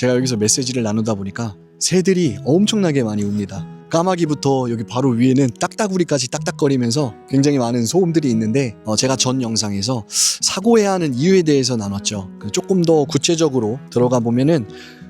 제가 여기서 메시지를 나누다 보니까 새들이 엄청나게 많이 웁니다. 까마귀부터 여기 바로 위에는 딱따구리까지 딱딱거리면서 굉장히 많은 소음들이 있는데 어, 제가 전 영상에서 사고해야 하는 이유에 대해서 나눴죠. 그 조금 더 구체적으로 들어가 보면은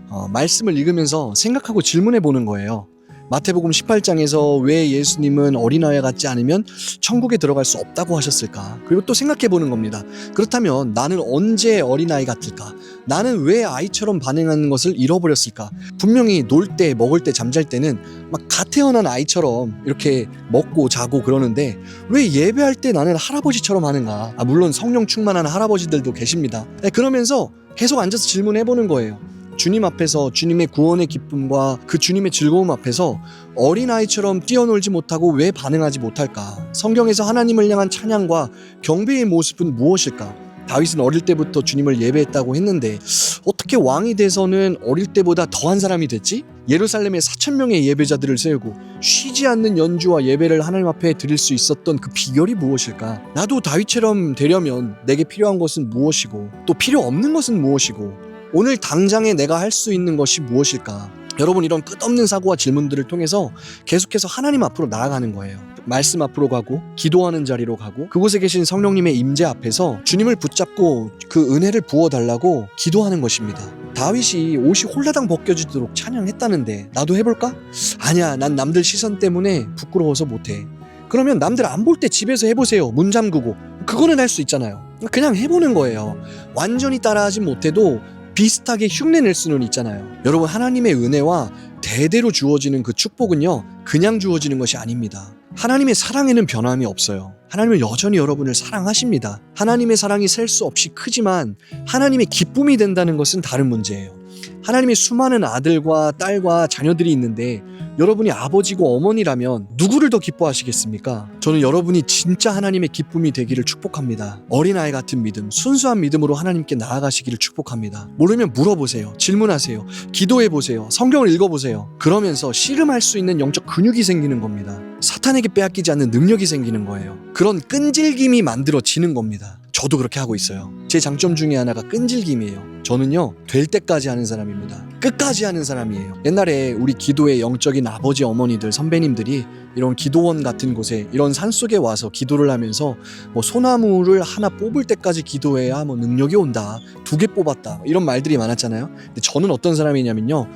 어, 말씀을 읽으면서 생각하고 질문해 보는 거예요. 마태복음 18장에서 왜 예수님은 어린아이 같지 않으면 천국에 들어갈 수 없다고 하셨을까? 그리고 또 생각해 보는 겁니다. 그렇다면 나는 언제 어린아이 같을까? 나는 왜 아이처럼 반응하는 것을 잃어버렸을까? 분명히 놀 때, 먹을 때, 잠잘 때는 막 갓 태어난 아이처럼 이렇게 먹고 자고 그러는데 왜 예배할 때 나는 할아버지처럼 하는가? 아, 물론 성령 충만한 할아버지들도 계십니다. 네, 그러면서 계속 앉아서 질문해 보는 거예요. 주님 앞에서 주님의 구원의 기쁨과 그 주님의 즐거움 앞에서 어린아이처럼 뛰어놀지 못하고 왜 반응하지 못할까? 성경에서 하나님을 향한 찬양과 경배의 모습은 무엇일까? 다윗은 어릴 때부터 주님을 예배했다고 했는데 어떻게 왕이 돼서는 어릴 때보다 더한 사람이 됐지? 예루살렘에 4천 명의 예배자들을 세우고 쉬지 않는 연주와 예배를 하나님 앞에 드릴 수 있었던 그 비결이 무엇일까? 나도 다윗처럼 되려면 내게 필요한 것은 무엇이고 또 필요 없는 것은 무엇이고 오늘 당장에 내가 할 수 있는 것이 무엇일까? 여러분 이런 끝없는 사고와 질문들을 통해서 계속해서 하나님 앞으로 나아가는 거예요. 말씀 앞으로 가고 기도하는 자리로 가고 그곳에 계신 성령님의 임재 앞에서 주님을 붙잡고 그 은혜를 부어 달라고 기도하는 것입니다. 다윗이 옷이 홀라당 벗겨지도록 찬양했다는데 나도 해볼까? 아니야, 난 남들 시선 때문에 부끄러워서 못해. 그러면 남들 안 볼 때 집에서 해보세요. 문 잠그고 그거는 할 수 있잖아요. 그냥 해보는 거예요. 완전히 따라하진 못해도 비슷하게 흉내낼 수는 있잖아요. 여러분 하나님의 은혜와 대대로 주어지는 그 축복은요 그냥 주어지는 것이 아닙니다. 하나님의 사랑에는 변함이 없어요. 하나님은 여전히 여러분을 사랑하십니다. 하나님의 사랑이 셀 수 없이 크지만 하나님의 기쁨이 된다는 것은 다른 문제예요. 하나님의 수많은 아들과 딸과 자녀들이 있는데 여러분이 아버지고 어머니라면 누구를 더 기뻐하시겠습니까? 저는 여러분이 진짜 하나님의 기쁨이 되기를 축복합니다. 어린아이 같은 믿음, 순수한 믿음으로 하나님께 나아가시기를 축복합니다. 모르면 물어보세요. 질문하세요. 기도해보세요. 성경을 읽어보세요. 그러면서 씨름할 수 있는 영적 근육이 생기는 겁니다. 사탄에게 빼앗기지 않는 능력이 생기는 거예요. 그런 끈질김이 만들어지는 겁니다. 저도 그렇게 하고 있어요. 제 장점 중에 하나가 끈질김이에요. 저는요, 될 때까지 하는 사람입니다. 끝까지 하는 사람이에요. 옛날에 우리 기도의 영적인 아버지, 어머니들, 선배님들이 이런 기도원 같은 곳에 이런 산 속에 와서 기도를 하면서 뭐 소나무를 하나 뽑을 때까지 기도해야 뭐 능력이 온다. 두 개 뽑았다. 이런 말들이 많았잖아요. 근데 저는 어떤 사람이냐면요.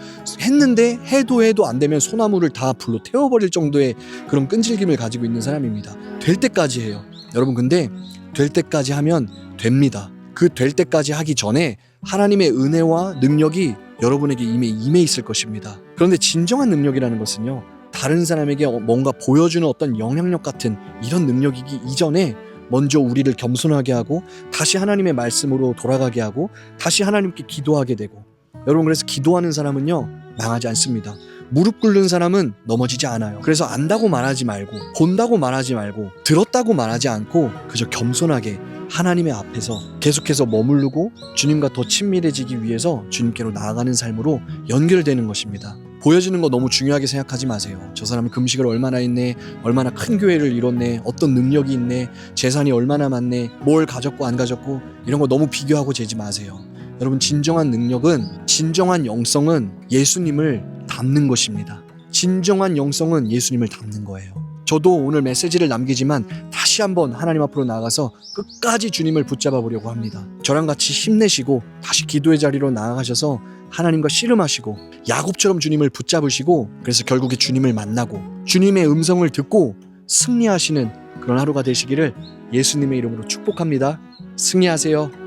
했는데 해도 해도 안 되면 소나무를 다 불로 태워버릴 정도의 그런 끈질김을 가지고 있는 사람입니다. 될 때까지 해요. 여러분 근데 될 때까지 하면 됩니다. 그 될 때까지 하기 전에 하나님의 은혜와 능력이 여러분에게 이미 임해 있을 것입니다. 그런데 진정한 능력이라는 것은요. 다른 사람에게 어- 뭔가 보여주는 어떤 영향력 같은 이런 능력이기 이전에 먼저 우리를 겸손하게 하고 다시 하나님의 말씀으로 돌아가게 하고 다시 하나님께 기도하게 되고 여러분 그래서 기도하는 사람은요 망하지 않습니다. 무릎 꿇는 사람은 넘어지지 않아요. 그래서 안다고 말하지 말고 본다고 말하지 말고 들었다고 말하지 않고 그저 겸손하게 하나님의 앞에서 계속해서 머무르고 주님과 더 친밀해지기 위해서 주님께로 나아가는 삶으로 연결되는 것입니다. 보여지는 거 너무 중요하게 생각하지 마세요. 저 사람은 금식을 얼마나 했네, 얼마나 큰 교회를 이뤘네, 어떤 능력이 있네, 재산이 얼마나 많네, 뭘 가졌고 안 가졌고 이런 거 너무 비교하고 재지 마세요. 여러분 진정한 능력은 진정한 영성은 예수님을 닮는 것입니다. 진정한 영성은 예수님을 닮는 거예요. 저도 오늘 메시지를 남기지만 다시 한번 하나님 앞으로 나가서 끝까지 주님을 붙잡아 보려고 합니다. 저랑 같이 힘내시고 다시 기도의 자리로 나아가셔서 하나님과 씨름하시고 야곱처럼 주님을 붙잡으시고 그래서 결국에 주님을 만나고 주님의 음성을 듣고 승리하시는 그런 하루가 되시기를 예수님의 이름으로 축복합니다. 승리하세요.